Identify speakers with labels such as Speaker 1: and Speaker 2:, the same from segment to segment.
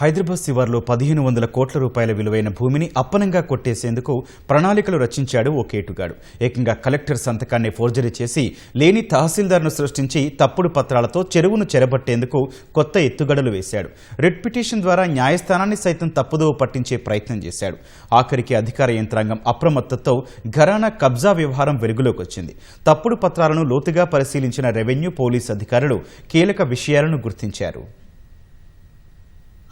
Speaker 1: హైదరాబాద్ శివార్లో పదిహేను వందల కోట్ల రూపాయల విలువైన భూమిని అప్పనంగా కొట్టేసేందుకు ప్రణాళికలు రచించాడు ఓ కేటుగాడు. ఏకంగా కలెక్టర్ సంతకాన్ని ఫోర్జరీ చేసి లేని తహసీల్దార్ను సృష్టించి తప్పుడు పత్రాలతో చెరువును చెరబట్టేందుకు కొత్త ఎత్తుగడలు వేశాడు. రిట్ పిటిషన్ ద్వారా న్యాయస్థానాన్ని సైతం తప్పుదోవ పట్టించే ప్రయత్నం చేశాడు. ఆఖరికి అధికార యంత్రాంగం అప్రమత్తతో ఘరానా కబ్జా వ్యవహారం వెలుగులోకి వచ్చింది తప్పుడు పత్రాలను లోతుగా పరిశీలించిన రెవెన్యూ పోలీస్ అధికారులు కీలక విషయాలను గుర్తించారు.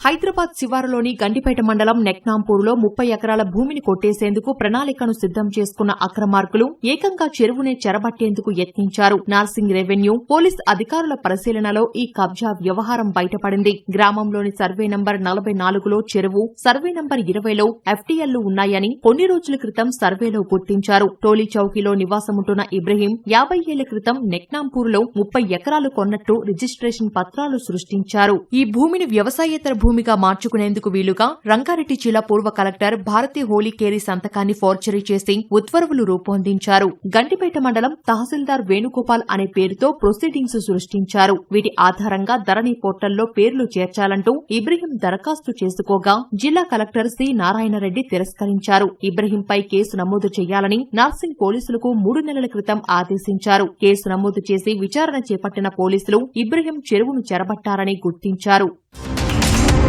Speaker 2: హైదరాబాద్ శివారులోని గండిపేట మండలం నెక్నాంపూర్లో ముప్పై ఎకరాల భూమిని కొట్టేసేందుకు ప్రణాళికను సిద్దం చేసుకున్న అక్రమార్కులు ఏకంగా చెరువునే చెరబట్టేందుకు యత్నించారు. నార్సింగ్ రెవెన్యూ పోలీస్ అధికారుల పరిశీలనలో ఈ కబ్జా వ్యవహారం బయటపడింది. గ్రామంలోని సర్వే నంబర్ నలభై నాలుగులో చెరువు సర్వే నంబర్ ఇరవైలో ఎఫ్టీఎల్లు ఉన్నాయని కొన్ని రోజుల క్రితం సర్వేలో గుర్తించారు. టోలీ చౌకీలో నివాసముంటున్న ఇబ్రహీం యాభై ఏళ్ళ క్రితం నెక్నాంపూర్లో ముప్పై ఎకరాలు కొన్నట్టు రిజిస్ట్రేషన్ పత్రాలు సృష్టించారు. ఈ భూమిని వ్యవసాయేతర భూమి భూమిగా మార్చుకునేందుకు వీలుగా రంగారెడ్డి జిల్లా పూర్వ కలెక్టర్ భారతి హోలీకేరి సంతకాన్ని ఫోర్చరీ చేసి ఉత్తర్వులు రూపొందించారు. గంటిపేట మండలం తహసీల్దార్ వేణుగోపాల్ అనే పేరుతో ప్రొసీడింగ్స్ సృష్టించారు. వీటి ఆధారంగా ధరణి పోర్టల్లో పేర్లు చేర్చాలంటూ ఇబ్రహీం దరఖాస్తు చేసుకోగా జిల్లా కలెక్టర్ సి నారాయణరెడ్డి తిరస్కరించారు. ఇబ్రహీంపై కేసు నమోదు చేయాలని నార్సింగ్ పోలీసులకు మూడు నెలల క్రితం ఆదేశించారు. కేసు నమోదు చేసి విచారణ చేపట్టిన పోలీసులు ఇబ్రహీం చెరువును చెరబట్టారని గుర్తించారు.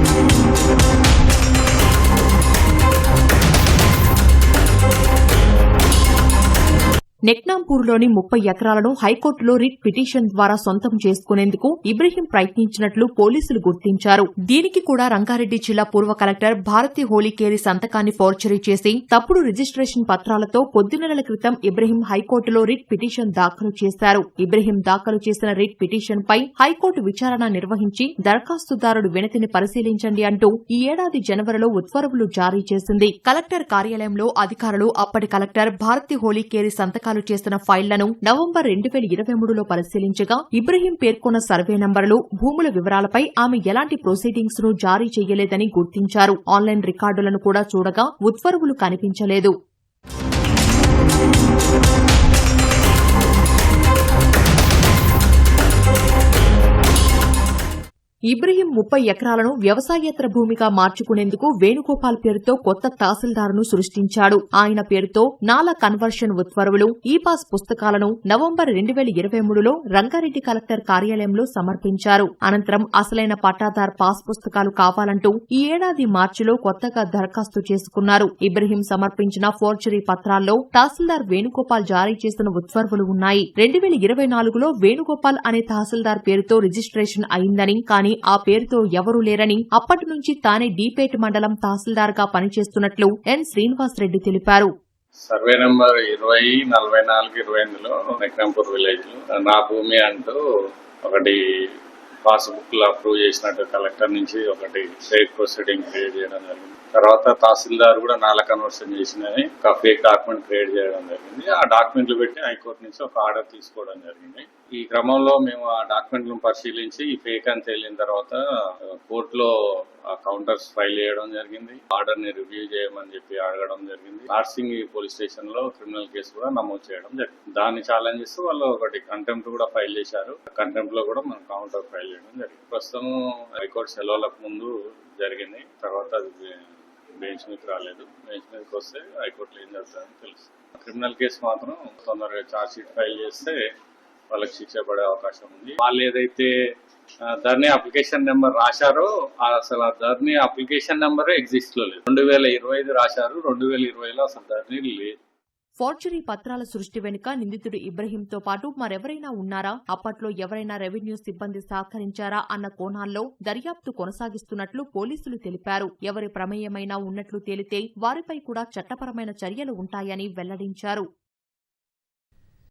Speaker 2: thank you నెట్నాంపూర్లోని ముప్పై ఎకరాలను హైకోర్టులో రిట్ పిటిషన్ ద్వారా సొంతం చేసుకునేందుకు ఇబ్రహీం ప్రయత్నించినట్లు పోలీసులు గుర్తించారు. దీనికి కూడా రంగారెడ్డి జిల్లా పూర్వ కలెక్టర్ భారతి హోలీకేరి సంతకాన్ని ఫోర్చరీ చేసి తప్పుడు రిజిస్ట్రేషన్ పత్రాలతో కొద్ది నెలల క్రితం ఇబ్రహీం హైకోర్టులో రిట్ పిటిషన్ దాఖలు చేశారు. ఇబ్రహీం దాఖలు చేసిన రిట్ పిటిషన్ పై హైకోర్టు విచారణ నిర్వహించి దరఖాస్తుదారుడు వినతిని పరిశీలించండి అంటూ ఈ ఏడాది జనవరిలో ఉత్తర్వులు జారీ చేసింది. కలెక్టర్ కార్యాలయంలో అధికారులు అప్పటి కలెక్టర్ భారతి హోలీకేరి సంతకాలు చేసిన ఫైళ్ళను నవంబర్ రెండు వేల ఇరవై మూడులో పరిశీలించగా ఇబ్రహీం పేర్కొన్న సర్వే నంబర్లు భూముల వివరాలపై ఆమె ఎలాంటి ప్రొసీడింగ్స్ను జారీ చేయలేదని గుర్తించారు. ఆన్లైన్ రికార్డులను కూడా చూడగా ఉత్తర్వులు కనిపించలేదు. ఇబ్రహీం ముప్పై ఎకరాలను వ్యవసాయేతర భూమిగా మార్చుకునేందుకు వేణుగోపాల్ పేరుతో కొత్త తహసీల్దారును సృష్టించాడు. ఆయన పేరుతో నాలా కన్వర్షన్ ఉత్తర్వులు ఈ పాస్ పుస్తకాలను నవంబర్ రెండు వేల ఇరవై మూడులో రంగారెడ్డి కలెక్టర్ కార్యాలయంలో సమర్పించారు. అనంతరం అసలైన పట్టాదార్ పాస్ పుస్తకాలు కావాలంటూ ఈ ఏడాది మార్చిలో కొత్తగా దరఖాస్తు చేసుకున్నారు. ఇబ్రహీం సమర్పించిన ఫోర్జరీ పత్రాల్లో తహసీల్దార్ వేణుగోపాల్ జారీ చేసిన ఉత్తర్వులు ఉన్నాయి. రెండు వేల ఇరవై నాలుగులో వేణుగోపాల్ అనే తహసీల్దార్ పేరుతో రిజిస్ట్రేషన్ అయిందని కానీ ఆ పేరుతో ఎవరూ లేరని అప్పటి నుంచి తానే డీపేట్ మండలం తహసీల్దార్గా పనిచేస్తున్నట్లు ఎన్ శ్రీనివాస్ రెడ్డి తెలిపారు.
Speaker 3: సర్వే నెంబర్ ఇరవై నలభై నాలుగు ఇరవై ఎనిమిదిలో నెక్నంపూర్ విలేజ్ నా భూమి అంటూ ఒకటి పాస్బుక్లో అప్రూవ్ చేసినట్టు కలెక్టర్ నుంచి ఒకటి ఫేక్ ప్రొసీడింగ్ క్రియేట్ చేయడం జరిగింది. తర్వాత తహసీల్దార్ కూడా నాలా కన్వర్షన్ చేసినవి ఒక ఫేక్ డాక్యుమెంట్ క్రియేట్ చేయడం జరిగింది. ఆ డాక్యుమెంట్లు పెట్టి హైకోర్టు నుంచి ఒక ఆర్డర్ తీసుకోవడం జరిగింది. ఈ క్రమంలో మేము ఆ డాక్యుమెంట్లను పరిశీలించి ఈ ఫేక్ అని తేలిన తర్వాత కోర్టులో ఆ కౌంటర్స్ ఫైల్ చేయడం జరిగింది. ఆర్డర్ని రివ్యూ చేయమని చెప్పి అడగడం జరిగింది. నార్సింగ్ పోలీస్ స్టేషన్లో క్రిమినల్ కేసు కూడా నమోదు చేయడం జరిగింది. దాన్ని ఛాలెంజ్ చేస్తూ వాళ్ళు ఒకటి కంటెంప్ట్ కూడా ఫైల్ చేశారు. కంటెంప్ట్లో కూడా మనం కౌంటర్ ఫైల్ చేయడం జరిగింది. ప్రస్తుతం హైకోర్టు సెలవులకు ముందు జరిగింది. తర్వాత అది బెంచ్ మీదకి రాలేదు. బెంచ్ మీదకి వస్తే హైకోర్టులో ఏం జరుగుతుందని తెలుసు. క్రిమినల్ కేసు మాత్రం తొందరగా ఛార్జ్ షీట్ ఫైల్ చేస్తే వాళ్ళకి శిక్ష పడే అవకాశం ఉంది. వాళ్ళు ఏదైతే ధర్నీ అప్లికేషన్ నెంబర్ రాశారో అసలు ఆ ధర్నీ అప్లికేషన్ నెంబర్ ఎగ్జిస్ట్లో లేదు. రెండు వేల ఇరవై ఐదు రాశారు రెండు వేల ఇరవైలో అసలు ధర్నీ లేదు.
Speaker 2: ఫోర్జరీ పత్రాల సృష్టి వెనుక నిందితుడు ఇబ్రహీంతో పాటు మరెవరైనా ఉన్నారా? అప్పట్లో ఎవరైనా రెవెన్యూ సిబ్బంది సహకరించారా అన్న కోణాల్లో దర్యాప్తు కొనసాగిస్తున్నట్లు పోలీసులు తెలిపారు. ఎవరి ప్రమేయమైనా ఉన్నట్లు తేలితే వారిపై కూడా చట్టపరమైన చర్యలు ఉంటాయని వెల్లడించారు.